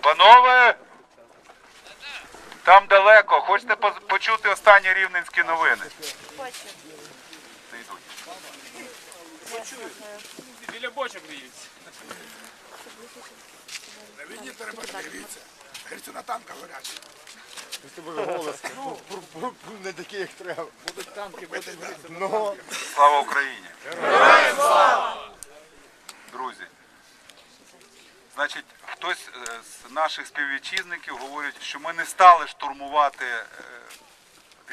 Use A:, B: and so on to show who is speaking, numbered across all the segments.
A: Панове! Там далеко. Хочете поз- почути останні рівненські новини? Не йдуть.
B: Біля бочок дивіться.
C: Мені треба дивитися. Грицю на танках горять.
D: Не такі, як треба.
C: Будуть танки, будуть.
D: Ну,
A: Слава Україні! Друзі, значить, хтось е, з наших співвітчизників говорить, що ми не стали штурмувати е,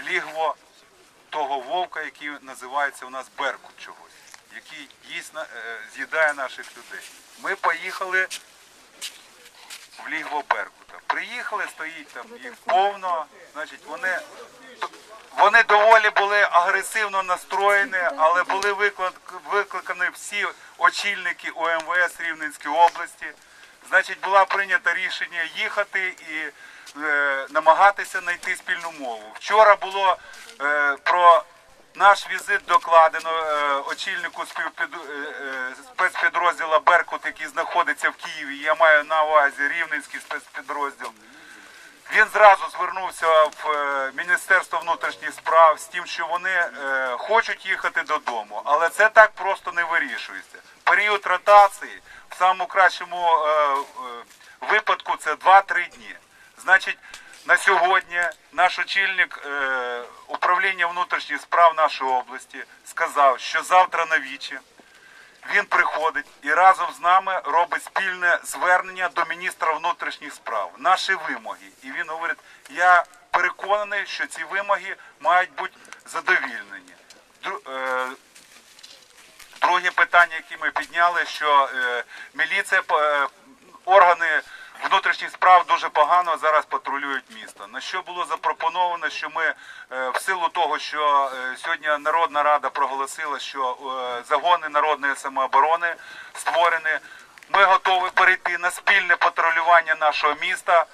A: лігво того вовка, який називається у нас Беркут чогось, який їсть, е, з'їдає наших людей. Ми поїхали в лігво Беркута. Приїхали, стоїть там їх повно, значить, вони вони доволі були агресивно настроєні, але були виклик- викликані всі очільники ОМВС Рівненської області. Значить, було прийнято рішення їхати і е, намагатися знайти спільну мову. Вчора було е, про наш візит докладено е, очільнику співпід- е, е, спецпідрозділу Беркут, який знаходиться в Києві. Я маю на увазі Рівненський спецпідрозділ. Він зразу звернувся в е, Міністерство внутрішніх справ з тим, що вони е, хочуть їхати додому, але це так просто не вирішується. Період ротації в самому кращому е, е, випадку це 2-3 дні. Значить, на сьогодні наш очільник е, управління внутрішніх справ нашої області сказав, що завтра на вічі він приходить і разом з нами робить спільне звернення до міністра внутрішніх справ, наші вимоги. І він говорить: я переконаний, що ці вимоги мають бути задовільнені. Питання, яке ми підняли, що е, міліція, е, органи внутрішніх справ дуже погано зараз патрулюють місто. На що було запропоновано, що ми е, в силу того, що сьогодні Народна Рада проголосила, що загони народної самооборони створені, ми готові перейти на спільне патрулювання нашого міста.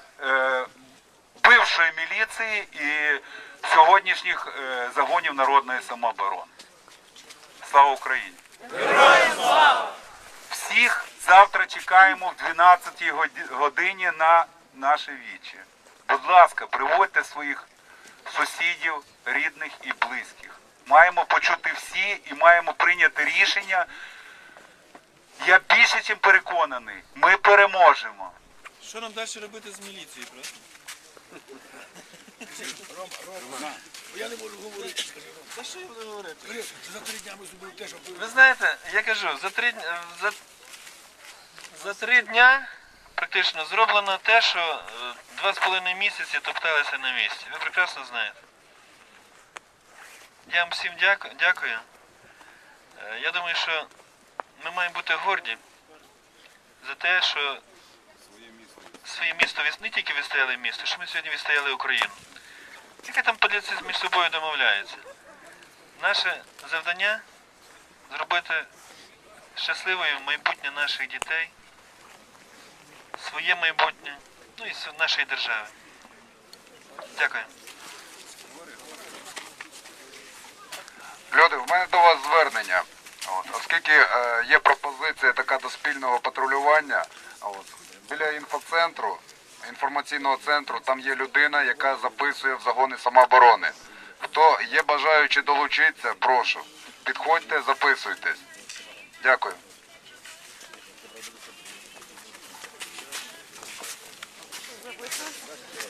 A: Бившої міліції і сьогоднішніх загонів народної самооборони. Слава Україні! Всіх завтра чекаємо в 12 годі- годині на наше віче. Будь ласка, приводьте своїх сусідів, рідних і близьких. Маємо почути всі і маємо прийняти рішення. Я більше чим переконаний, ми переможемо.
B: Що нам далі робити з міліцією просто?
C: Рома, Рома, я не можу говорити.
B: Та що я буду говорити?
C: За три дня ми зробили те, що
B: Ви знаєте, я кажу, за три, дня- за, за три дня практично зроблено те, що е, два з половиною місяці топталися на місці. Ви прекрасно знаєте. Я вам всім дякую. Е, Я думаю, що ми маємо бути горді за те, що своє місто не тільки відстояли місто, що ми сьогодні відстояли Україну. Яке там поліція між собою домовляється? Наше завдання зробити щасливою майбутнє наших дітей, своє майбутнє, ну і нашої держави. Дякую.
A: Люди, в мене до вас звернення. От, оскільки е, є пропозиція така до спільного патрулювання, от, біля інфоцентру, інформаційного центру, там є людина, яка записує в загони самооборони. Хто є бажаючи долучитися, прошу. Підходьте, записуйтесь. Дякую. Let's go.